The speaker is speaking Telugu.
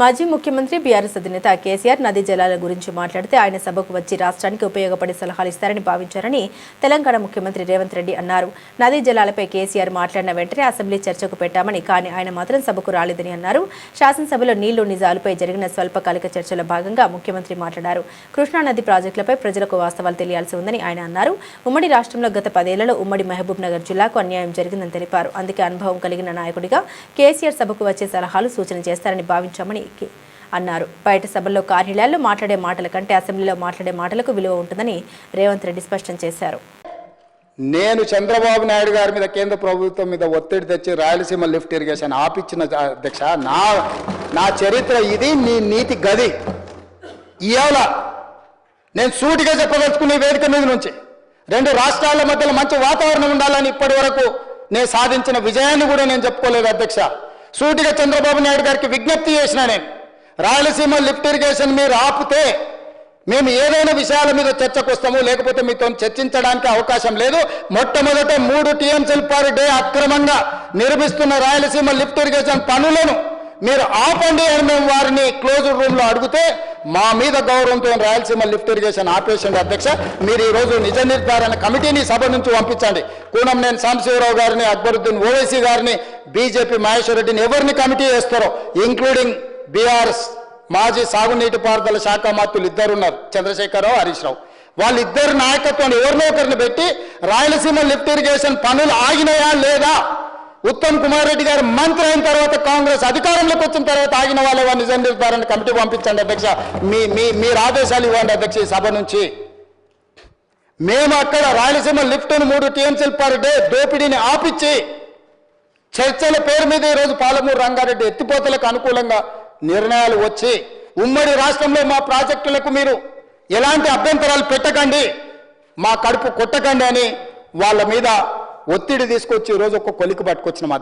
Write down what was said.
మాజీ ముఖ్యమంత్రి బీఆర్ఎస్ అధినేత కేసీఆర్ నదీ జలాల గురించి మాట్లాడితే ఆయన సభకు వచ్చి రాష్ట్రానికి ఉపయోగపడే సలహాలు ఇస్తారని భావించారని తెలంగాణ ముఖ్యమంత్రి రేవంత్ రెడ్డి అన్నారు. నదీ జలాలపై కేసీఆర్ మాట్లాడిన వెంటనే అసెంబ్లీ చర్చకు పెట్టామని కానీ ఆయన మాత్రం సభకు రాలేదని అన్నారు. శాసనసభలో నీళ్ళు నిజాలపై జరిగిన స్వల్పకాలిక చర్చలో భాగంగా ముఖ్యమంత్రి మాట్లాడారు. కృష్ణా నది ప్రాజెక్టులపై ప్రజలకు వాస్తవాలు తెలియాల్సి ఉందని ఆయన అన్నారు. ఉమ్మడి రాష్ట్రంలో గత పదేళ్ళలో ఉమ్మడి మహబూబ్ నగర్ జిల్లాకు అన్యాయం జరిగిందని తెలిపారు. అందుకే అనుభవం కలిగిన నాయకుడిగా కేసీఆర్ సభకు వచ్చే సలహాలు సూచన చేస్తారని భావించామని కే- అన్నారు. బయట సభల్లో కార్యాలయాల్లో మాట్లాడే మాటల కంటే అసెంబ్లీలో మాట్లాడే మాటలకు విలువ ఉంటుందని రేవంత్ రెడ్డి స్పష్టం చేశారు. నేను చంద్రబాబు నాయుడు గారి మీద కేంద్ర ప్రభుత్వం మీద ఒత్తిడి తెచ్చి రాయలసీమ లిఫ్ట్ ఇరిగేషన్ ఆపిచ్చిన అధ్యక్ష నా నా చరిత్ర ఇది నీ నీతి గది. ఇవాళ నేను సూటిగా చెప్పదలుచుకునే వేదిక మీద నుంచి రెండు రాష్ట్రాల మధ్యలో మంచి వాతావరణం ఉండాలని ఇప్పటి వరకు నేను సాధించిన విజయాన్ని కూడా నేను చెప్పుకోలేదు అధ్యక్ష. సూటిగా చంద్రబాబు నాయుడు గారికి విజ్ఞప్తి చేసిన నేను రాయలసీమ లిఫ్ట్ ఇరిగేషన్ మీరు ఆపితే మేము ఏదైనా విషయాల మీద చర్చకు వస్తాము లేకపోతే మీతో చర్చించడానికి అవకాశం లేదు. మొట్టమొదట మూడు టీఎంసీలు పర్ డే అక్రమంగా నిర్మిస్తున్న రాయలసీమ లిఫ్ట్ ఇరిగేషన్ పనులను మీరు ఆపండి అని మేము వారిని క్లోజ్ రూమ్లో అడిగితే మా మీద గౌరవంతో రాయలసీమ లిఫ్ట్ ఇరిగేషన్ ఆపరేషన్ అధ్యక్ష మీరు ఈరోజు నిజ నిర్ధారణ కమిటీని సభ నుంచి పంపించండి. కూనంనేని సాంబశివరావు గారిని అక్బరుద్దీన్ ఓవైసీ గారిని బీజేపీ మహేశ్వర్ రెడ్డిని ఎవరిని కమిటీ వేస్తారో ఇంక్లూడింగ్ బీఆర్ఎస్ మాజీ సాగునీటి పారుదల శాఖ మంత్రులు ఇద్దరున్నారు చంద్రశేఖరరావు హరీష్ రావు. వాళ్ళిద్దరు నాయకత్వాన్ని ఎవరినో ఒకరిని పెట్టి రాయలసీమ లిఫ్ట్ ఇరిగేషన్ పనులు ఆగినాయా లేదా? ఉత్తమ్ కుమార్ రెడ్డి గారు మంత్రి అయిన తర్వాత కాంగ్రెస్ అధికారంలోకి వచ్చిన తర్వాత ఆగిన వాళ్ళ నిజం నిర్ధారణ కమిటీ పంపించండి అధ్యక్ష. మీ మీ మీరు ఆదేశాలు ఇవ్వండి అధ్యక్ష ఈ సభ నుంచి. మేము అక్కడ రాయలసీమ లిఫ్ట్ను మూడు టీఎంసీలు పర్ డే దోపిడీని ఆపిచ్చి చర్చల పేరు మీద ఈరోజు పాలమూరు రంగారెడ్డి ఎత్తిపోతలకు అనుకూలంగా నిర్ణయాలు వచ్చి ఉమ్మడి రాష్ట్రంలో మా ప్రాజెక్టులకు మీరు ఎలాంటి అభ్యంతరాలు పెట్టకండి మా కడుపు కొట్టకండి అని వాళ్ళ మీద ఒత్తిడి తీసుకొచ్చి ఈరోజు ఒక కొలికి పట్టుకొచ్చిన